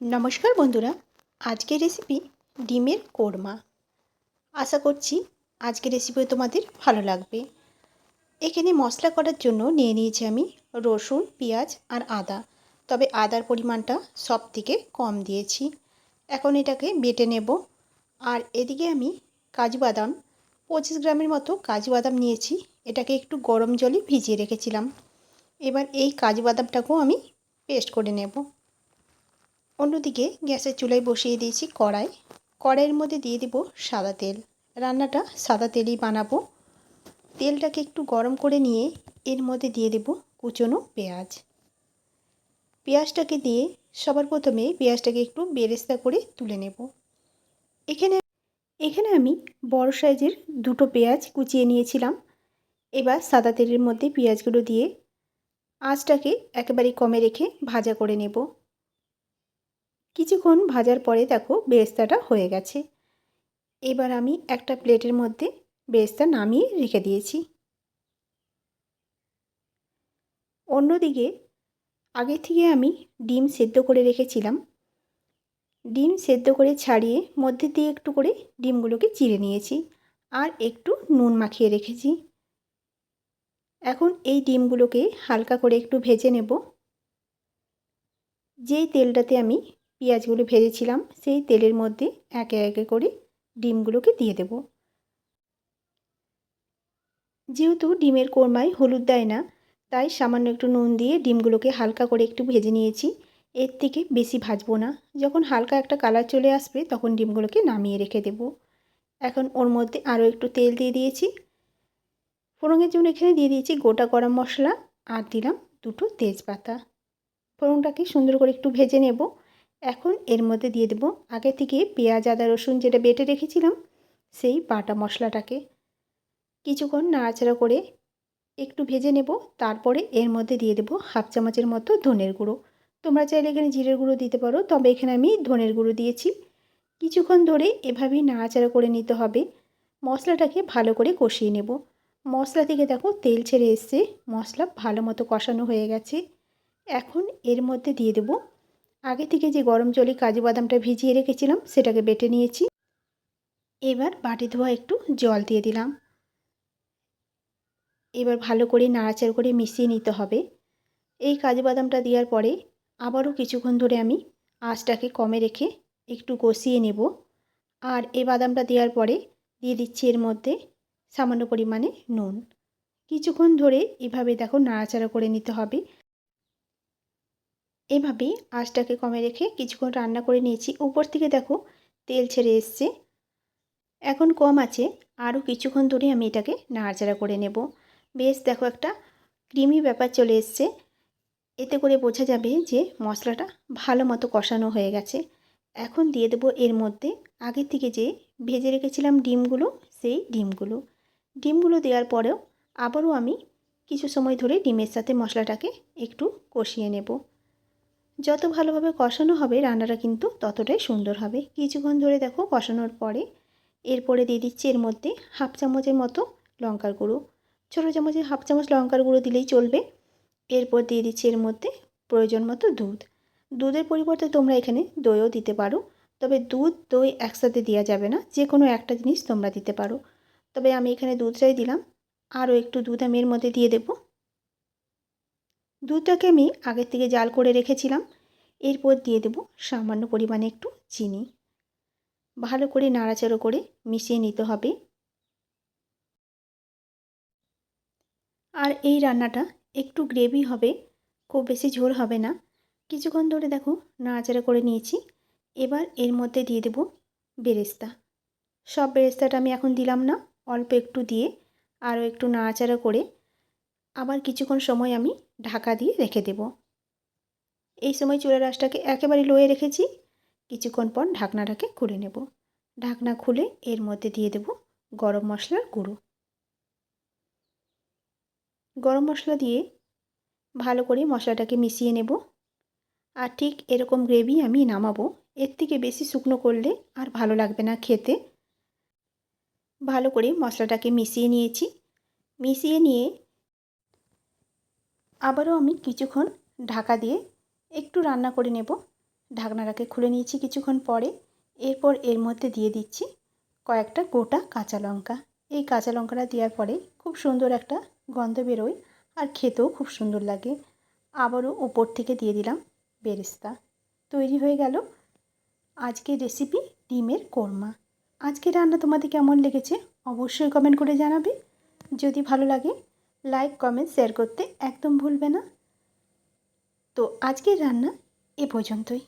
নমস্কার বন্ধুরা, আজকের রেসিপি ডিমের কোরমা। আশা করছি আজকের রেসিপি তোমাদের ভালো লাগবে। এখানে মশলা করার জন্য নিয়ে নিয়েছি আমি রসুন, পেঁয়াজ আর আদা। তবে আদার পরিমাণটা সব থেকে কম দিয়েছি। এখন এটাকে বেটে নেব। আর এদিকে আমি কাজু বাদাম, পঁচিশ গ্রামের মতো কাজু বাদাম নিয়েছি। এটাকে একটু গরম জলে ভিজিয়ে রেখেছিলাম। এবার এই কাজু বাদামটাকেও আমি পেস্ট করে নেব। অন্যদিকে গ্যাসের চুলায় বসিয়ে দিয়েছি কড়াই। কড়াইয়ের মধ্যে দিয়ে দেব সাদা তেল। রান্নাটা সাদা তেলেই বানাবো। তেলটাকে একটু গরম করে নিয়ে এর মধ্যে দিয়ে দেব কুচনো পেঁয়াজ। পেঁয়াজটাকে দিয়ে সবার প্রথমে পেঁয়াজটাকে একটু বেরেস্তা করে তুলে নেব। এখানে এখানে আমি বড় সাইজের দুটো পেঁয়াজ কুচিয়ে নিয়েছিলাম। এবার সাদা তেলের মধ্যে পেঁয়াজগুলো দিয়ে আঁচটাকে একেবারে কমে রেখে ভাজা করে নেব। কিছুক্ষণ ভাজার পরে দেখো বেরেস্তাটা হয়ে গেছে। এবার আমি একটা প্লেটের মধ্যে বেরেস্তা নামিয়ে রেখে দিয়েছি। অন্যদিকে আগে থেকে আমি ডিম সেদ্ধ করে রেখেছিলাম। ডিম সেদ্ধ করে ছাড়িয়ে মধ্যে দিয়ে একটু করে ডিমগুলোকে চিড়ে নিয়েছি আর একটু নুন মাখিয়ে রেখেছি। এখন এই ডিমগুলোকে হালকা করে একটু ভেজে নেব। যেই তেলটাতে আমি পেঁয়াজগুলো ভেজেছিলাম, সেই তেলের মধ্যে একে একে করে ডিমগুলোকে দিয়ে দেব। যেহেতু ডিমের কোরমায় হলুদ দেয় না, তাই সামান্য একটু নুন দিয়ে ডিমগুলোকে হালকা করে একটু ভেজে নিয়েছি। এর থেকে বেশি ভাজবো না। যখন হালকা একটা কালার চলে আসবে, তখন ডিমগুলোকে নামিয়ে রেখে দেব। এখন ওর মধ্যে আরও একটু তেল দিয়ে দিয়েছি। ফোড়নের জন্য এখানে দিয়ে দিয়েছি গোটা গরম মশলা আর দিলাম দুটো তেজপাতা। ফোড়নটাকে সুন্দর করে একটু ভেজে নেব। এখন এর মধ্যে দিয়ে দেবো আগে থেকে পেঁয়াজ, আদা, রসুন যেটা বেটে রেখেছিলাম, সেই বাটা মশলাটাকে। কিছুক্ষণ নাড়াচাড়া করে একটু ভেজে নেব, তারপরে এর মধ্যে দিয়ে দেবো হাফ চামচের মতো ধনের গুঁড়ো। তোমরা চাইলে এখানে জিরের গুঁড়ো দিতে পারো, তবে এখানে আমি ধনের গুঁড়ো দিয়েছি। কিছুক্ষণ ধরে এভাবেই নাড়াচাড়া করে নিতে হবে। মশলাটাকে ভালো করে কষিয়ে নেব। মশলা থেকে দেখো তেল ছেড়ে এসছে, মশলা ভালো মতো কষানো হয়ে গেছে। এখন এর মধ্যে দিয়ে দেবো আগে থেকে যে গরম জলে কাজু বাদামটা ভিজিয়ে রেখেছিলাম, সেটাকে বেটে নিয়েছি। এবার বাটি ধোয়া একটু জল দিয়ে দিলাম। এবার ভালো করে নাড়াচাড়া করে মিশিয়ে নিতে হবে। এই কাজু বাদামটা দেওয়ার পরে আবারও কিছুক্ষণ ধরে আমি আঁচটাকে কমে রেখে একটু কষিয়ে নেব। আর এই বাদামটা দেওয়ার পরে দিয়ে দিচ্ছি এর মধ্যে সামান্য পরিমাণে নুন। কিছুক্ষণ ধরে এভাবে দেখো নাড়াচাড়া করে নিতে হবে। এভাবে আঁচটাকে কমে রেখে কিছুক্ষণ রান্না করে নিয়েছি। উপর থেকে দেখো তেল ছেড়ে এসছে। এখন কম আছে, আরও কিছুক্ষণ ধরে আমি এটাকে নাড়াচাড়া করে নেব। বেশ, দেখো একটা ক্রিমি ব্যাপার চলে এসছে। এতে করে বোঝা যাবে যে মশলাটা ভালো মতো কষানো হয়ে গেছে। এখন দিয়ে দেবো এর মধ্যে আগে থেকে যে ভেজে রেখেছিলাম ডিমগুলো, সেই ডিমগুলো। ডিমগুলো দেওয়ার পরেও আবারও আমি কিছু সময় ধরে ডিমের সাথে মশলাটাকে একটু কষিয়ে নেব। যত ভালোভাবে কষানো হবে রান্নাটা কিন্তু ততটাই সুন্দর হবে। কিছুক্ষণ ধরে দেখো কষানোর পরে এরপরে দিয়ে দিচ্ছি এর মধ্যে হাফ চামচের মতো লঙ্কার গুঁড়ো। ছোটো চামচে হাফ চামচ লঙ্কার গুঁড়ো দিলেই চলবে। এরপর দিয়ে দিচ্ছি এর মধ্যে প্রয়োজন মতো দুধ। দুধের পরিবর্তে তোমরা এখানে দইও দিতে পারো। তবে দুধ, দই একসাথে দেওয়া যাবে না। যে কোনো একটা জিনিস তোমরা দিতে পারো। তবে আমি এখানে দুধটাই দিলাম। আরও একটু দুধ আমি এর মধ্যে দিয়ে দেব। দুধটাকে আমি আগের থেকে জাল করে রেখেছিলাম। এরপর দিয়ে দেব সামান্য পরিমাণে একটু চিনি। ভালো করে নাড়াচাড়ো করে মিশিয়ে নিতে হবে। আর এই রান্নাটা একটু গ্রেভি হবে, খুব বেশি ঝোল হবে না। কিছুক্ষণ ধরে দেখো নাড়াচাড়া করে নিয়েছি। এবার এর মধ্যে দিয়ে দেব বেরেস্তা। সব বেরেস্তাটা আমি এখন দিলাম না, অল্প একটু দিয়ে আরও একটু নাড়াচাড়া করে আবার কিছুক্ষণ সময় আমি ঢাকা দিয়ে রেখে দেব। এই সময় চুলার আঁচটাকে একেবারে লোয়ে রেখেছি। কিছুক্ষণ পর ঢাকনাটাকে খুলে নেব। ঢাকনা খুলে এর মধ্যে দিয়ে দেব গরম মশলার গুঁড়ো। গরম মশলা দিয়ে ভালো করে মশলাটাকে মিশিয়ে নেব। আর ঠিক এরকম গ্রেভি আমি নামাবো। এর থেকে বেশি শুকনো করলে আর ভালো লাগবে না খেতে। ভালো করে মশলাটাকে মিশিয়ে নিয়েছি। মিশিয়ে নিয়ে আবারও আমি কিছুক্ষণ ঢাকা দিয়ে একটু রান্না করে নেব। ঢাকনাটাকে খুলে নিয়েছি কিছুক্ষণ পরে। এরপর এর মধ্যে দিয়ে দিচ্ছি কয়েকটা গোটা কাঁচা লঙ্কা। এই কাঁচা লঙ্কাটা দেওয়ার পরে খুব সুন্দর একটা গন্ধ বেরোয় আর খেতেও খুব সুন্দর লাগে। আবারও উপর থেকে দিয়ে দিলাম বেরেস্তা। তৈরি হয়ে গেল আজকের রেসিপি ডিমের কোরমা। আজকের রান্না তোমাদের কেমন লেগেছে অবশ্যই কমেন্ট করে জানাবে। যদি ভালো লাগে লাইক কমেন্ট শেয়ার করতে একদম ভুলবে না। তো আজকের রান্না এ পর্যন্তই।